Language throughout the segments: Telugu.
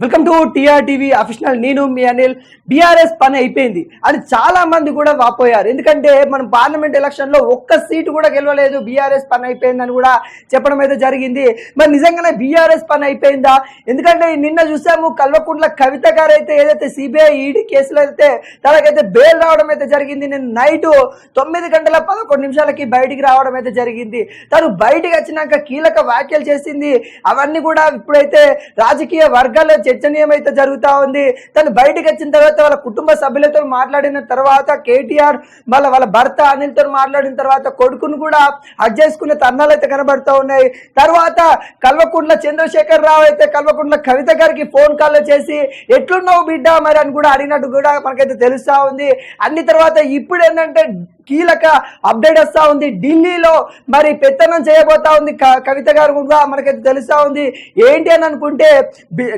Welcome to TR TV official నేను మీ అనిల్. బీఆర్ఎస్ పని అయిపోయింది. అని చాలా మంది కూడా వాపోయారు. ఎందుకంటే మనం పార్లమెంట్ ఎలక్షన్లో ఒక్క సీటు కూడా గెలవలేదు. బీఆర్ఎస్ పని అయిపోయిందని కూడా చెప్పడం అయితే జరిగింది. మరి నిజంగానే బీఆర్ఎస్ పని అయిపోయిందా? ఎందుకంటే నిన్న చూసాము కల్వకుంట్ల కవిత గారు అయితే ఏదైతే సిబిఐ ఈడీ కేసులో అయితే తనకైతే బెయిల్ రావడం అయితే జరిగింది. నేను నైట్ తొమ్మిది గంటల పదకొండు నిమిషాలకి బయటికి రావడం అయితే జరిగింది. తను బయటికి వచ్చినాక కీలక వ్యాఖ్యలు చేసింది. అవన్నీ కూడా ఇప్పుడైతే రాజకీయ వర్గాలు చర్చనీయమైతే అయితే జరుగుతా ఉంది. తను బయటికి వచ్చిన తర్వాత వాళ్ళ కుటుంబ సభ్యులతో మాట్లాడిన తర్వాత కేటీఆర్ వాళ్ళ వాళ్ళ భర్త అనిల్తో మాట్లాడిన తర్వాత కొడుకును కూడా హక్ చేసుకున్న తరుణాలు అయితే కనబడుతూ ఉన్నాయి. తర్వాత కల్వకుంట్ల చంద్రశేఖర్ రావు అయితే కల్వకుంట్ల కవిత గారికి ఫోన్ కాల్ చేసి ఎట్లున్నావు బిడ్డ మరి? అని కూడా అడిగినట్టు కూడా మనకైతే తెలుస్తూ ఉంది. అన్ని తర్వాత ఇప్పుడు ఏంటంటే కీలక అప్డేట్ వస్తా ఉంది. ఢిల్లీలో మరి పెత్తనం చేయబోతా ఉంది క- కవిత గారు కూడా మనకైతే తెలుస్తా ఉంది. ఏంటి అని అనుకుంటే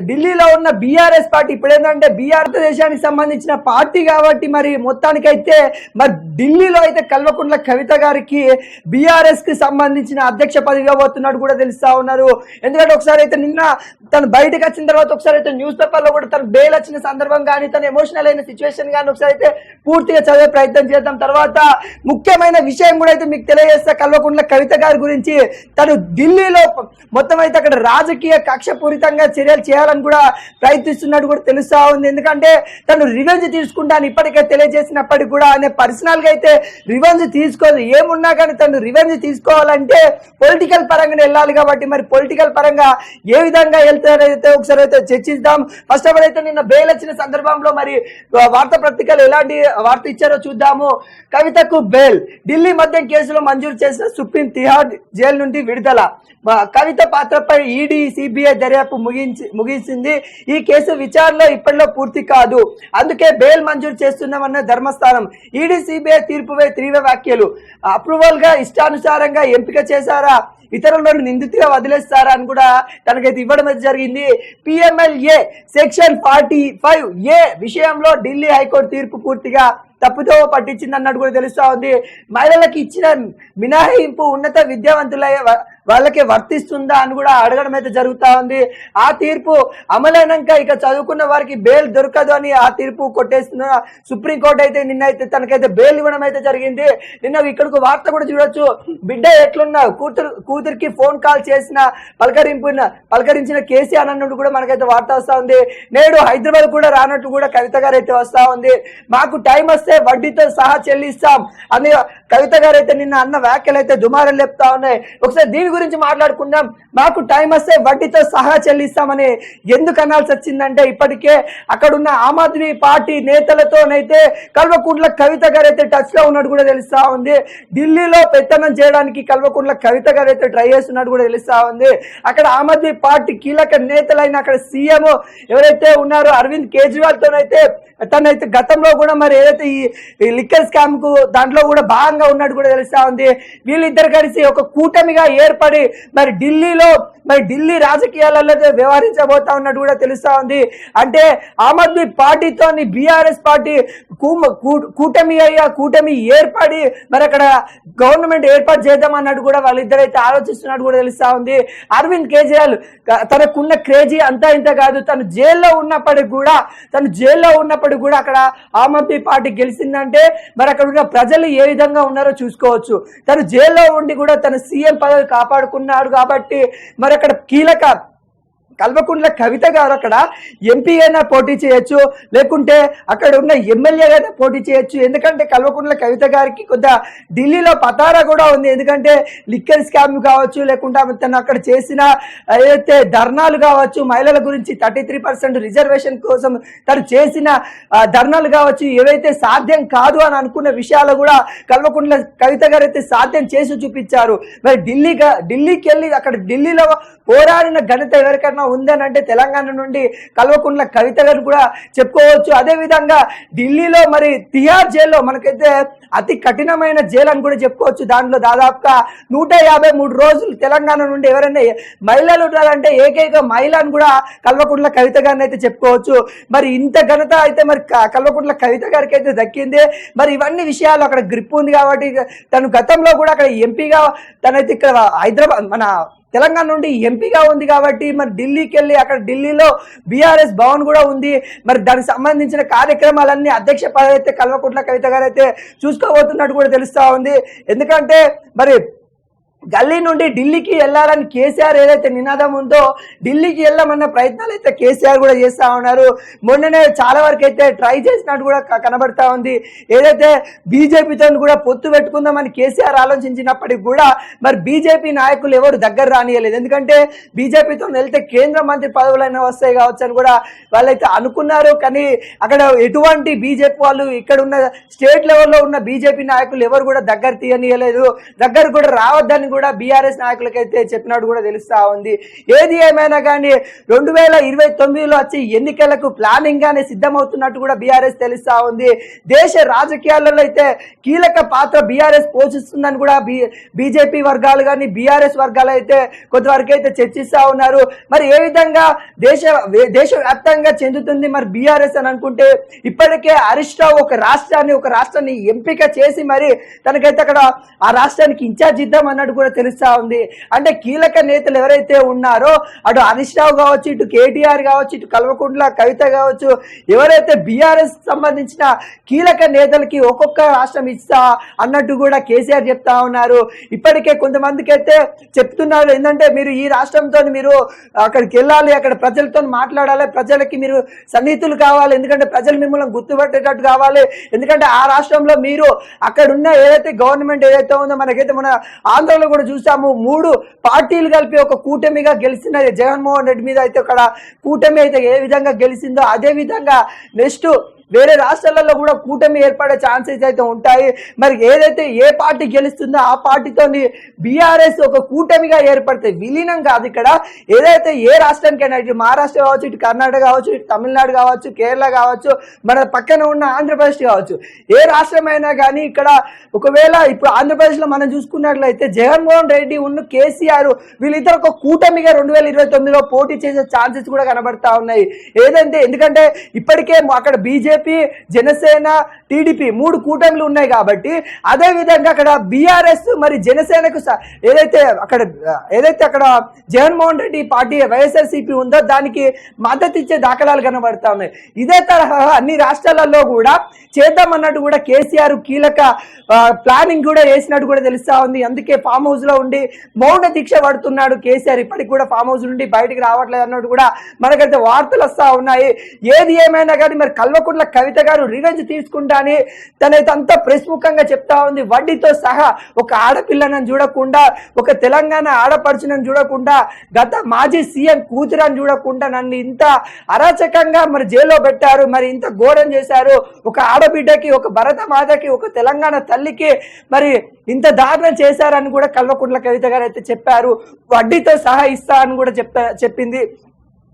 ఢిల్లీలో ఉన్న బీఆర్ఎస్ పార్టీ ఇప్పుడు ఏంటంటే బీఆర్ దేశానికి సంబంధించిన పార్టీ కాబట్టి మరి మొత్తానికైతే మరి ఢిల్లీలో అయితే కల్వకుంట్ల కవిత గారికి బీఆర్ఎస్కి సంబంధించిన అధ్యక్ష పదవి ఇవ్వబోతున్నట్టు కూడా తెలుస్తా ఉన్నారు. ఎందుకంటే ఒకసారి అయితే నిన్న తను బయటకు వచ్చిన తర్వాత ఒకసారి అయితే న్యూస్ పేపర్లో కూడా తను బెయిల్ వచ్చిన సందర్భం కానీ తను ఎమోషనల్ అయిన సిచ్యువేషన్ కానీ ఒకసారి అయితే పూర్తిగా చదివే ప్రయత్నం చేద్దాం. తర్వాత ముఖ్యమైన విషయం కూడా అయితే మీకు తెలియజేస్తా. కల్వకుంట్ల కవిత గారి గురించి తను ఢిల్లీలో మొత్తం అయితే అక్కడ రాజకీయ కక్షపూరితంగా చర్యలు చేయాలని కూడా ప్రయత్నిస్తున్నట్టు కూడా తెలుస్తా ఉంది. ఎందుకంటే తను రివెంజ్ తీసుకుంటాను ఇప్పటికే తెలియజేసినప్పటికీ కూడా అనే పర్సనల్గా అయితే రివెంజ్ తీసుకోదు. ఏమున్నా కానీ తను రివెంజ్ తీసుకోవాలంటే పొలిటికల్ పరంగానే వెళ్ళాలి కాబట్టి మరి పొలిటికల్ పరంగా ఏ విధంగా వెళ్తారైతే ఒకసారి అయితే చర్చిద్దాం. ఫస్ట్ ఆఫ్ ఆల్ అయితే నిన్న బెయిల్ వచ్చిన సందర్భంలో మరి ఆ, వార్తా పత్రికలు ఎలాంటి వార్త ఇచ్చారో చూద్దాము. కవిత కవితకు బెయిల్. ఢిల్లీ మద్యం కేసులో మంజూరు చేసిన సుప్రీం తిహార్ జైలు నుండి విడుదల. కవిత పాత్రపై ఈడీ సిబిఐ దర్యాప్తు ముగించి ముగిసింది. ఈ కేసు విచారణలో ఇప్పటిలో పూర్తి కాదు. అందుకే బెయిల్ మంజూరు చేస్తున్నామన్న ధర్మస్థానం. ఈడీ సిబిఐ తీర్పుపై తీవ్ర వ్యాఖ్యలు. అప్రూవల్గా ఇష్టానుసారంగా ఎంపిక చేశారా? ఇతరులను నిందితుగా వదిలేస్తారా అని కూడా తనకైతే ఇవ్వడం అయితే జరిగింది. PMLA section forty five A విషయంలో ఢిల్లీ హైకోర్టు తీర్పు పూర్తిగా తప్పుతో పట్టించింది అన్నట్టు కూడా తెలుస్తా ఉంది. మహిళలకు ఇచ్చిన మినహాయింపు ఉన్నత విద్యావంతుల వాళ్ళకి వర్తిస్తుందా అని కూడా అడగడం అయితే జరుగుతూ ఉంది. ఆ తీర్పు అమలైనాక ఇక చదువుకున్న వారికి బెయిల్ దొరకదు అని ఆ తీర్పు కొట్టేస్తున్న సుప్రీంకోర్టు అయితే నిన్న అయితే తనకైతే బెయిల్ ఇవ్వడం అయితే జరిగింది. నిన్న ఇక్కడికి వార్త కూడా చూడొచ్చు. బిడ్డ ఎట్లున్నా కూతురు కూతురికి ఫోన్ కాల్ చేసిన పలకరింపు పలకరించిన కేసీఆర్ అన్నట్టు కూడా మనకైతే వార్త వస్తా ఉంది. నేడు హైదరాబాద్ కూడా రానట్టు కూడా కవిత గారు అయితే వస్తా ఉంది. మాకు టైం వస్తే వడ్డీతో సహా చెల్లిస్తాం. అని కవిత గారైతే నిన్న అన్న వ్యాఖ్యలు అయితే దుమారం లేపుతా ఉన్నాయి. ఒకసారి దీని గురించి మాట్లాడుకుందాం. మాకు టైం వస్తే వడ్డీతో సహా చెల్లిస్తామని ఎందుకు అనాల్సి వచ్చిందంటే ఇప్పటికే అక్కడున్న ఆమ్ ఆద్మీ పార్టీ నేతలతోనైతే కల్వకుంట్ల కవిత గారైతే టచ్లో ఉన్నట్టు కూడా తెలుస్తా ఉంది. ఢిల్లీలో పెత్తనం చేయడానికి కల్వకుంట్ల కవిత గారైతే ట్రై చేస్తున్నట్టు కూడా తెలుస్తా ఉంది. అక్కడ ఆమ్ ఆద్మీ పార్టీ కీలక నేతలైన అక్కడ సీఎం ఎవరైతే ఉన్నారో అరవింద్ కేజ్రీవాల్ తోనైతే తనైతే గతంలో కూడా మరి ఏదైతే ఈ లిక్కర్ స్కామ్కు దాంట్లో కూడా భాగంగా ఉన్నట్టు కూడా తెలుస్తా ఉంది. వీళ్ళిద్దరు కలిసి ఒక కూటమిగా ఏర్పడి మరి ఢిల్లీలో మరి ఢిల్లీ రాజకీయాలలో వ్యవహరించబోతా ఉన్నట్టు కూడా తెలుస్తా ఉంది. అంటే ఆమ్ ఆద్మీ పార్టీతోని బీఆర్ఎస్ పార్టీ కూటమి అయ్యా కూటమి ఏర్పడి మరి అక్కడ గవర్నమెంట్ ఏర్పాటు చేద్దాం అన్నట్టు కూడా వాళ్ళిద్దరైతే ఆలోచిస్తున్నట్టు కూడా తెలుస్తా ఉంది. అరవింద్ కేజ్రీవాల్ తనకున్న క్రేజీ అంతా ఇంత కాదు. తను జైల్లో ఉన్నప్పటికి కూడా తను జైల్లో ఉన్నప్పటికి కూడా అక్కడ ఆమ్ ఆద్మీ పార్టీ గెలిచిందంటే మరి అక్కడ ఉన్న ప్రజలు ఏ విధంగా ఉన్నారో చూసుకోవచ్చు. తను జైల్లో ఉండి కూడా తన సీఎం పదవి కాపాడుకున్నాడు కాబట్టి మరి అక్కడ కీలక కల్వకుంట్ల కవిత గారు అక్కడ ఎంపీ అయినా పోటీ చేయొచ్చు లేకుంటే అక్కడ ఉన్న ఎమ్మెల్యేగా పోటీ చేయొచ్చు. ఎందుకంటే కల్వకుంట్ల కవిత గారికి కొంత ఢిల్లీలో పతారా కూడా ఉంది. ఎందుకంటే లిక్కర్ స్కామ్ కావచ్చు లేకుంటే తను అక్కడ చేసిన ఏదైతే ధర్నాలు కావచ్చు మహిళల గురించి థర్టీ త్రీ పర్సెంట్ రిజర్వేషన్ కోసం తను చేసిన ధర్నాలు కావచ్చు ఏవైతే సాధ్యం కాదు అని అనుకున్న విషయాలు కూడా కల్వకుంట్ల కవిత గారు అయితే సాధ్యం చేసి చూపించారు. మరి ఢిల్లీగా ఢిల్లీకి వెళ్ళి అక్కడ ఢిల్లీలో పోరాడిన ఘనత ఎవరికైనా ఉందని అంటే తెలంగాణ నుండి కల్వకుంట్ల కవిత గారు కూడా చెప్పుకోవచ్చు. అదే విధంగా ఢిల్లీలో మరి తిహార్ జైల్లో మనకైతే అతి కఠినమైన జైలు అని కూడా చెప్పుకోవచ్చు. దాంట్లో దాదాపుగా నూట యాభై మూడు రోజులు తెలంగాణ నుండి ఎవరైనా మహిళలు ఉండాలంటే ఏకైక మహిళను కూడా కల్వకుంట్ల కవిత గారిని అయితే చెప్పుకోవచ్చు. మరి ఇంత ఘనత అయితే మరి క- కల్వకుంట్ల కవిత గారికి అయితే దక్కింది. మరి ఇవన్నీ విషయాలు అక్కడ గ్రిప్ ఉంది కాబట్టి తను గతంలో కూడా అక్కడ ఎంపీగా తనైతే ఇక్కడ హైదరాబాద్ మన తెలంగాణ నుండి ఎంపీగా ఉంది కాబట్టి మరి ఢిల్లీకి వెళ్ళి అక్కడ ఢిల్లీలో బీఆర్ఎస్ భవన్ కూడా ఉంది. మరి దానికి సంబంధించిన కార్యక్రమాలన్నీ అధ్యక్ష పదవి అయితే కల్వకుంట్ల కవిత గారు అయితే చూసుకోబోతున్నట్టు కూడా తెలుస్తా ఉంది. ఎందుకంటే మరి గల్లీ నుండి ఢిల్లీకి వెళ్ళాలని కేసీఆర్ ఏదైతే నినాదం ఉందో ఢిల్లీకి వెళ్ళమన్న ప్రయత్నాలు అయితే కేసీఆర్ కూడా చేస్తా ఉన్నారు. మొన్ననే చాలా వరకు అయితే ట్రై చేసినట్టు కూడా కనబడతా ఉంది. ఏదైతే బీజేపీతో కూడా పొత్తు పెట్టుకుందామని కేసీఆర్ ఆలోచించినప్పటికి కూడా మరి బీజేపీ నాయకులు ఎవరు దగ్గర రానియలేదు. ఎందుకంటే బీజేపీతో వెళ్తే కేంద్ర మంత్రి పదవులైనా వస్తాయి కావచ్చు అని కూడా వాళ్ళైతే అనుకున్నారు. కానీ అక్కడ ఎటువంటి బీజేపీ వాళ్ళు ఇక్కడ ఉన్న స్టేట్ లెవెల్లో ఉన్న బీజేపీ నాయకులు ఎవరు కూడా దగ్గర తీయనియలేదు. దగ్గర కూడా రావద్దని కూడా బీఆర్ఎస్ నాయకులకైతే చెప్పినట్టు కూడా తెలుస్తా ఉంది. ఏది ఏమైనా కానీ రెండు వేల ఇరవై తొమ్మిదిలో వచ్చి ఎన్నికలకు ప్లానింగ్ గానే సిద్ధమవుతున్నట్టు కూడా బీఆర్ఎస్ తెలుస్తా ఉంది. దేశ రాజకీయాలలో అయితే కీలక పాత్ర బీఆర్ఎస్ పోషిస్తుందని కూడా బీ బీజేపీ వర్గాలు కానీ బీఆర్ఎస్ వర్గాలు అయితే కొంతవరకు అయితే చర్చిస్తా ఉన్నారు. మరి ఏ విధంగా దేశ దేశవ్యాప్తంగా చెందుతుంది మరి బీఆర్ఎస్ అని అనుకుంటే ఇప్పటికే హరీష్ రావు ఒక రాష్ట్రాన్ని ఒక రాష్ట్రాన్ని ఎంపిక చేసి మరి తనకైతే అక్కడ ఆ రాష్ట్రానికి ఇన్ఛార్జ్ ఇద్దాం అన్నట్టు కూడా తెలుస్తా ఉంది. అంటే కీలక నేతలు ఎవరైతే ఉన్నారో అటు హరీష్ రావు కావచ్చు ఇటు కేటీఆర్ కావచ్చు ఇటు కల్వకుంట్ల కవిత కావచ్చు ఎవరైతే బీఆర్ఎస్ సంబంధించిన కీలక నేతలకి ఒక్కొక్క రాష్ట్రం ఇస్తా అన్నట్టు కూడా కేసీఆర్ చెప్తా ఉన్నారు. ఇప్పటికే కొంతమందికి అయితే చెప్తున్నారు ఏంటంటే మీరు ఈ రాష్ట్రంతో మీరు అక్కడికి వెళ్ళాలి అక్కడ ప్రజలతో మాట్లాడాలి ప్రజలకి మీరు సన్నిహితులు కావాలి ఎందుకంటే ప్రజలు మిమ్మల్ని గుర్తుపట్టేటట్టు కావాలి. ఎందుకంటే ఆ రాష్ట్రంలో మీరు అక్కడ ఉన్న ఏదైతే గవర్నమెంట్ ఏదైతే ఉందో మనకైతే మన ఆంధ్రలో కూడా చూసాము. మూడు పార్టీలు కలిపి ఒక కూటమిగా గెలిచిన జగన్మోహన్ రెడ్డి మీద అయితే అక్కడ కూటమి అయితే ఏ విధంగా గెలిచిందో అదే విధంగా నెక్స్ట్ వేరే రాష్ట్రాలలో కూడా కూటమి ఏర్పడే ఛాన్సెస్ అయితే ఉంటాయి. మరి ఏదైతే ఏ పార్టీ గెలుస్తుందో ఆ పార్టీతో బీఆర్ఎస్ ఒక కూటమిగా ఏర్పడితే విలీనం కాదు ఇక్కడ. ఏదైతే ఏ రాష్ట్రానికైనా ఇటు మహారాష్ట్ర కావచ్చు ఇటు కర్ణాటక కావచ్చు ఇటు తమిళనాడు కావచ్చు కేరళ కావచ్చు మన పక్కన ఉన్న ఆంధ్రప్రదేశ్ కావచ్చు. ఏ రాష్ట్రమైనా కానీ ఇక్కడ ఒకవేళ ఇప్పుడు ఆంధ్రప్రదేశ్లో మనం చూసుకున్నట్లయితే జగన్మోహన్ రెడ్డి ఉన్న కేసీఆర్ వీళ్ళిద్దరు ఒక కూటమిగా రెండు వేల ఇరవై తొమ్మిదిలో పోటీ చేసే ఛాన్సెస్ కూడా కనబడతా ఉన్నాయి. ఏదంటే ఎందుకంటే ఇప్పటికే అక్కడ బీజేపీ జనసేన టీడీపీ మూడు కూటమిలు ఉన్నాయి కాబట్టి అదే విధంగా అక్కడ బీఆర్ఎస్ మరి జనసేనకు ఏదైతే అక్కడ ఏదైతే అక్కడ జగన్మోహన్ రెడ్డి పార్టీ వైఎస్ఆర్సీపీ ఉందో దానికి మద్దతు ఇచ్చే దాఖలాలు కనబడతా ఉన్నాయి. ఇదే తరహా అన్ని రాష్ట్రాలలో కూడా చేద్దామన్నట్టు కూడా కేసీఆర్ కీలక ప్లానింగ్ కూడా వేసినట్టు కూడా తెలుస్తా ఉంది. అందుకే ఫామ్ హౌస్లో ఉండి మౌన దీక్ష పడుతున్నాడు కేసీఆర్. ఇప్పటికి కూడా ఫామ్ హౌస్ నుండి బయటకు రావట్లేదు అన్నట్టు కూడా మనకైతే వార్తలు వస్తా ఉన్నాయి. ఏది ఏమైనా కానీ మరి కల్వకుంట్ల కవిత గారు రివెంజ్ తీసుకుంటా తనైతంతా తనైతే చెప్తా ఉంది. వడ్డీతో సహా ఒక ఆడపిల్లనని చూడకుండా ఒక తెలంగాణ ఆడపడుచునని చూడకుండా గత మాజీ సీఎం కూతురని చూడకుండా నన్ను ఇంత అరాచకంగా మరి జైల్లో పెట్టారు మరి ఇంత ఘోరం చేశారు. ఒక ఆడబిడ్డకి ఒక భరత మాతకి ఒక తెలంగాణ తల్లికి మరి ఇంత దారుణం చేశారని కూడా కల్వకుంట్ల కవిత గారు అయితే చెప్పారు. వడ్డీతో సహా ఇస్తా అని కూడా చెప్తా చెప్పింది.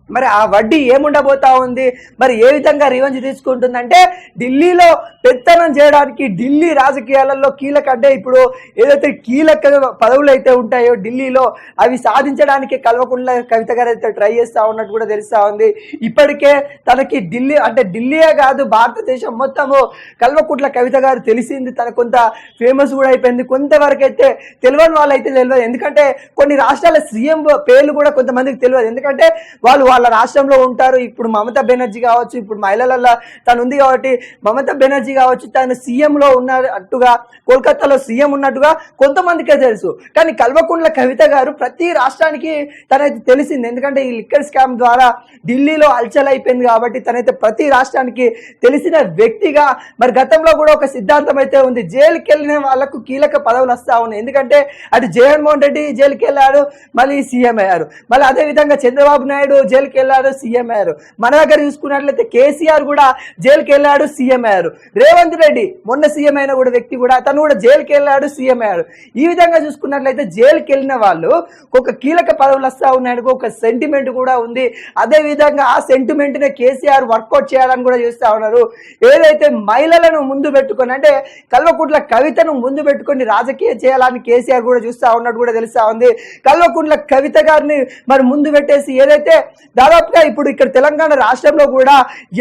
మరి ఆ వడ్డీ ఏముండబోతా ఉంది? మరి ఏ విధంగా రివెంజ్ తీసుకుంటుందంటే ఢిల్లీలో పెత్తనం చేయడానికి ఢిల్లీ రాజకీయాలలో కీలక అంటే ఇప్పుడు ఏదైతే కీలక పదవులు అయితే ఉంటాయో ఢిల్లీలో అవి సాధించడానికి కల్వకుంట్ల కవిత గారు అయితే ట్రై చేస్తూ ఉన్నట్టు కూడా తెలుస్తూ ఉంది. ఇప్పటికే తనకి ఢిల్లీ అంటే ఢిల్లీయే కాదు భారతదేశం మొత్తము కల్వకుంట్ల కవిత గారు తెలిసింది. తన కొంత ఫేమస్ కూడా అయిపోయింది. కొంతవరకు అయితే తెలియని వాళ్ళు అయితే తెలియదు. ఎందుకంటే కొన్ని రాష్ట్రాల సీఎం పేర్లు కూడా కొంతమందికి తెలియదు. ఎందుకంటే వాళ్ళు వాళ్ళ రాష్ట్రంలో ఉంటారు. ఇప్పుడు మమతా బెనర్జీ కావచ్చు ఇప్పుడు మహిళలలో తను ఉంది కాబట్టి మమతా బెనర్జీ కావచ్చు తను సీఎంలో ఉన్నట్టుగా కోల్కతాలో సీఎం ఉన్నట్టుగా కొంతమందికే తెలుసు. కానీ కల్వకుంట్ల కవిత గారు ప్రతి రాష్ట్రానికి తనైతే తెలిసింది. ఎందుకంటే ఈ లిక్కర్ స్కామ్ ద్వారా ఢిల్లీలో హల్చల్ అయిపోయింది కాబట్టి తనైతే ప్రతి రాష్ట్రానికి తెలిసిన వ్యక్తిగా మరి గతంలో కూడా ఒక సిద్ధాంతం అయితే ఉంది. జైలుకి వెళ్ళిన వాళ్ళకు కీలక పదవులు వస్తా ఉన్నాయి. ఎందుకంటే అటు జగన్మోహన్ రెడ్డి జైలుకి వెళ్ళాడు మళ్ళీ సీఎం అయ్యారు. మళ్ళీ అదే విధంగా చంద్రబాబు నాయుడు జైలు జైలుకి వెళ్ళారు సీఎం అయ్యారు. మన దగ్గర చూసుకున్నట్లయితే కేసీఆర్ కూడా జైలుకి వెళ్ళాడు సీఎం అయ్యారు. రేవంత్ రెడ్డి మొన్న సీఎం అయిన కూడా వ్యక్తి కూడా తను కూడా జైలుకి వెళ్ళాడు సీఎం అయ్యాడు. ఈ విధంగా చూసుకున్నట్లయితే జైలుకి వెళ్ళిన వాళ్ళు ఒక కీలక పదవులు వస్తా ఉన్నాయని ఒక సెంటిమెంట్ కూడా ఉంది. అదే విధంగా ఆ సెంటిమెంట్ నే కేసీఆర్ వర్కౌట్ చేయాలని కూడా చూస్తా ఉన్నారు. ఏదైతే మహిళలను ముందు పెట్టుకొని అంటే కల్వకుంట్ల కవితను ముందు పెట్టుకొని రాజకీయ చేయాలని కేసీఆర్ కూడా చూస్తా ఉన్నట్టు కూడా తెలుస్తా ఉంది. కల్వకుంట్ల కవిత గారిని మరి ముందు పెట్టేసి ఏదైతే దాదాపుగా ఇప్పుడు ఇక్కడ తెలంగాణ రాష్ట్రంలో కూడా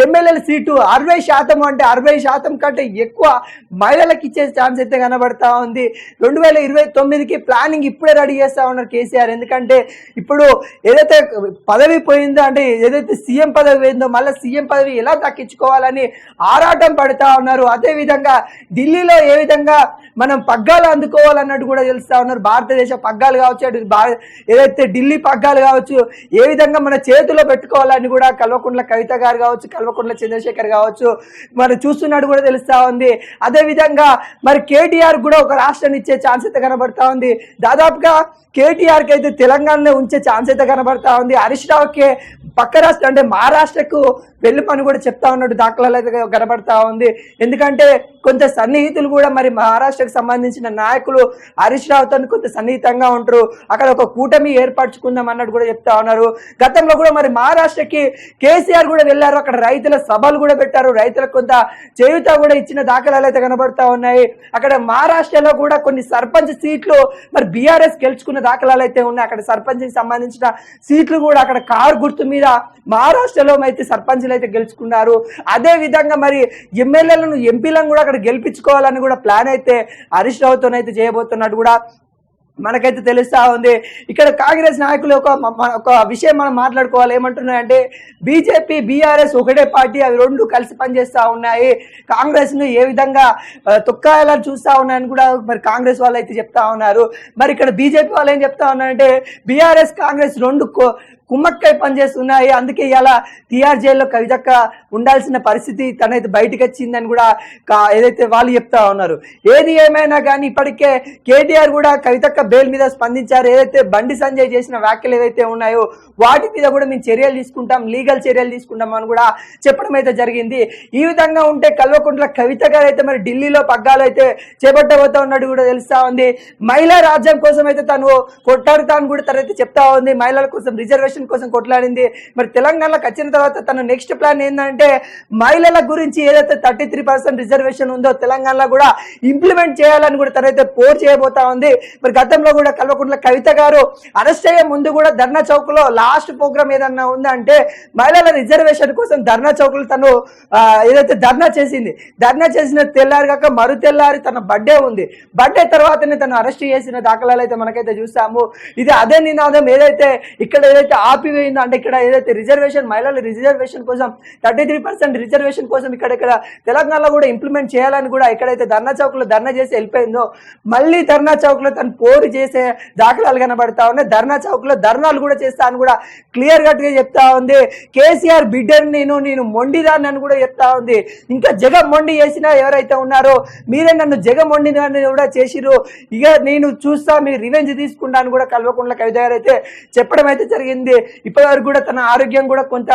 ఎమ్మెల్యేల సీటు అరవై శాతం అంటే అరవై శాతం కంటే ఎక్కువ మహిళలకు ఇచ్చే ఛాన్స్ అయితే కనబడతా ఉంది. రెండు వేల ఇరవై తొమ్మిదికి ప్లానింగ్ ఇప్పుడే రెడీ చేస్తా ఉన్నారు కేసీఆర్. ఎందుకంటే ఇప్పుడు ఏదైతే పదవి పోయిందో అంటే ఏదైతే సీఎం పదవి పోయిందో మళ్ళీ సీఎం పదవి ఎలా దక్కించుకోవాలని ఆరాటం పడతా ఉన్నారు. అదే విధంగా ఢిల్లీలో ఏ విధంగా మనం పగ్గాలు అందుకోవాలన్నట్టు కూడా తెలుస్తా ఉన్నారు. భారతదేశ పగ్గాలు కావచ్చు ఏదైతే ఢిల్లీ పగ్గాలు కావచ్చు ఏ విధంగా మన చేతిలో పెట్టుకోవాలని కూడా కల్వకుంట్ల కవిత గారు కావచ్చు కల్వకుంట్ల చంద్రశేఖర్ కావచ్చు మరి చూస్తున్నట్టు కూడా తెలుస్తా ఉంది. అదే విధంగా మరి కేటీఆర్ కూడా ఒక రాష్ట్రాన్ని ఇచ్చే ఛాన్స్ అయితే కనబడతా ఉంది. దాదాపుగా కేటీఆర్కి అయితే తెలంగాణలో ఉంచే ఛాన్స్ అయితే కనబడతా ఉంది. హరీష్ రావుకి పక్క రాష్ట్రం అంటే మహారాష్ట్రకు వెళ్ళి పని కూడా చెప్తా ఉన్నట్టు దాఖలాలు అయితే కనబడతా ఉంది. ఎందుకంటే కొంత సన్నిహితులు కూడా మరి మహారాష్ట్రకు సంబంధించిన నాయకులు హరీష్ రావుతో కొంత సన్నిహితంగా ఉంటారు. అక్కడ ఒక కూటమి ఏర్పరచుకుందాం అన్నట్టు కూడా చెప్తా ఉన్నారు. గతంలో కూడా మరి మహారాష్ట్రకి కేసీఆర్ కూడా వెళ్ళారు. అక్కడ రైతుల సభలు కూడా పెట్టారు. రైతులకు కొంత చేయుత కూడా ఇచ్చిన దాఖలాలు అయితే కనబడతా ఉన్నాయి. అక్కడ మహారాష్ట్రలో కూడా కొన్ని సర్పంచ్ సీట్లు మరి బీఆర్ఎస్ గెలుచుకున్న దాఖలాలు అయితే ఉన్నాయి. అక్కడ సర్పంచ్ సంబంధించిన సీట్లు కూడా అక్కడ కారు గుర్తు మీద మహారాష్ట్రలో అయితే సర్పంచ్లు అయితే గెలుచుకున్నారు. అదే విధంగా మరి ఎమ్మెల్యేలను ఎంపీలను కూడా అక్కడ గెలిపించుకోవాలని కూడా ప్లాన్ అయితే హరీష్ రావుతో అయితే చేయబోతున్నట్టు కూడా మనకైతే తెలుస్తా ఉంది. ఇక్కడ కాంగ్రెస్ నాయకులు ఒక ఒక విషయం మనం మాట్లాడుకోవాలి. ఏమంటున్నాయంటే బీజేపీ బీఆర్ఎస్ ఒకటే పార్టీ అవి రెండు కలిసి పనిచేస్తూ ఉన్నాయి. కాంగ్రెస్ను ఏ విధంగా ఆ, తొక్కాయాలని చూస్తా ఉన్నాయని కూడా మరి కాంగ్రెస్ వాళ్ళు అయితే చెప్తా ఉన్నారు. మరి ఇక్కడ బీజేపీ వాళ్ళు ఏం చెప్తా ఉన్నారంటే బీఆర్ఎస్ కాంగ్రెస్ రెండు కుమ్మక్కై పనిచేస్తున్నాయి. అందుకే ఇలా టీఆర్ జైల్లో కవితక్క ఉండాల్సిన పరిస్థితి తనైతే బయటకు వచ్చిందని కూడా ఏదైతే వాళ్ళు చెప్తా ఉన్నారు. ఏది ఏమైనా కానీ ఇప్పటికే కేటీఆర్ కూడా కవితక్క బెయిల్ మీద స్పందించారు. ఏదైతే బండి సంజయ్ చేసిన వ్యాఖ్యలు ఏదైతే ఉన్నాయో వాటి మీద కూడా మేము చర్యలు తీసుకుంటాం లీగల్ చర్యలు తీసుకుంటాం అని కూడా చెప్పడం అయితే జరిగింది. ఈ విధంగా ఉంటే కల్వకుంట్ల కవిత గారు అయితే మరి ఢిల్లీలో పగ్గాలు అయితే చేపట్టబోతా ఉన్నట్టు కూడా తెలుస్తా ఉంది. మహిళా రాజ్యం కోసం అయితే తను కొట్టాడుతాను కూడా తనైతే చెప్తా ఉంది. మహిళల కోసం రిజర్వేషన్ కోసం కొట్లాడింది. మరి తెలంగాణలోకి వచ్చిన తర్వాత తన నెక్స్ట్ ప్లాన్ ఏంటంటే మహిళల గురించి ఏదైతే థర్టీ త్రీ పర్సెంట్ రిజర్వేషన్ ఉందో తెలంగాణలో కూడా ఇంప్లిమెంట్ చేయాలని కూడా తనైతే పోర్ చేయబోతా ఉంది. మరి గతంలో కూడా కల్వకుంట్ల కవిత గారు అరెస్ట్ అయ్యే ముందు కూడా ధర్నా చౌక్లో లాస్ట్ ప్రోగ్రామ్ ఏదన్నా ఉందంటే మహిళల రిజర్వేషన్ కోసం ధర్నా చౌక్లో తను ఏదైతే ధర్నా చేసింది ధర్నా చేసిన తెల్లారి కాక మరు తెల్లారి తన బర్త్డే ఉంది. బర్త్డే తర్వాతనే తను అరెస్ట్ చేసిన దాఖలాలు అయితే మనకైతే చూసాము ఇది అదే నినాదం. ఏదైతే ఇక్కడ ఏదైతే ఆపివేయిందో? అంటే ఇక్కడ ఏదైతే రిజర్వేషన్ మహిళల రిజర్వేషన్ కోసం థర్టీ త్రీ పర్సెంట్ రిజర్వేషన్ కోసం ఇక్కడ ఇక్కడ తెలంగాణలో కూడా ఇంప్లిమెంట్ చేయాలని కూడా ఎక్కడైతే ధర్నా చౌక్లో ధర్నా చేసి వెళ్ళిపోయిందో మళ్ళీ ధర్నా చౌక్లో తను పోరు చేసే దాఖలాలు కనబడతా ఉన్నాయి. ధర్నా చౌక్లో ధర్నాలు కూడా చేస్తా అని కూడా క్లియర్ కట్గా చెప్తా ఉంది. కేసీఆర్ బిడ్డని నేను నేను మొండిదాన్ని అని కూడా చెప్తా ఉంది. ఇంకా జగ మొండి చేసినా ఎవరైతే ఉన్నారో మీరే నన్ను జగ మొండిదాన్ని కూడా చేసిరు ఇక నేను చూస్తా మీరు రివెంజ్ తీసుకుంటాను కూడా కల్వకుంట్ల కవిత గారు అయితే చెప్పడం అయితే జరిగింది. ఇప్పటి వరకు కూడా తన ఆరోగ్యం కూడా కొంత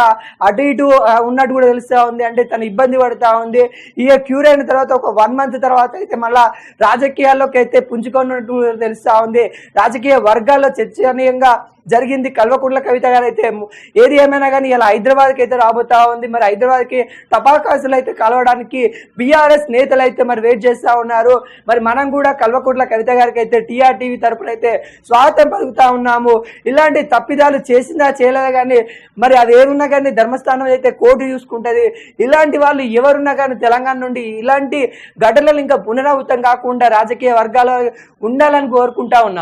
అటు ఇటు ఉన్నట్టు కూడా తెలుస్తా ఉంది. అంటే తను ఇబ్బంది పడుతూ ఉంది. ఇక క్యూర్ అయిన తర్వాత ఒక వన్ మంత్ తర్వాత అయితే మళ్ళా రాజకీయాల్లోకి అయితే పుంజుకున్నట్టు తెలుస్తా ఉంది. రాజకీయ వర్గాల్లో చర్చనీయంగా జరిగింది కల్వకుంట్ల కవిత గారు అయితే. ఏది ఏమైనా కానీ ఇలా హైదరాబాద్కి అయితే రాబోతా ఉంది. మరి హైదరాబాద్కి టపాకాసులు అయితే కలవడానికి బీఆర్ఎస్ నేతలు అయితే మరి వెయిట్ చేస్తా ఉన్నారు. మరి మనం కూడా కల్వకుంట్ల కవిత గారికి అయితే టీఆర్టీవీ తరపున అయితే స్వాగతం పలుకుతా ఉన్నాము. ఇలాంటి తప్పిదాలు చేసి చేసిందా చేయలేదా కానీ మరి అది ఏమున్నా కానీ ధర్మస్థానం అయితే కోర్టు చూసుకుంటుంది ఇలాంటి వాళ్ళు ఎవరున్నా కానీ తెలంగాణ నుండి ఇలాంటి ఘటనలు ఇంకా పునరావృతం కాకుండా రాజకీయ వర్గాలు ఉండాలని కోరుకుంటా ఉన్నాం.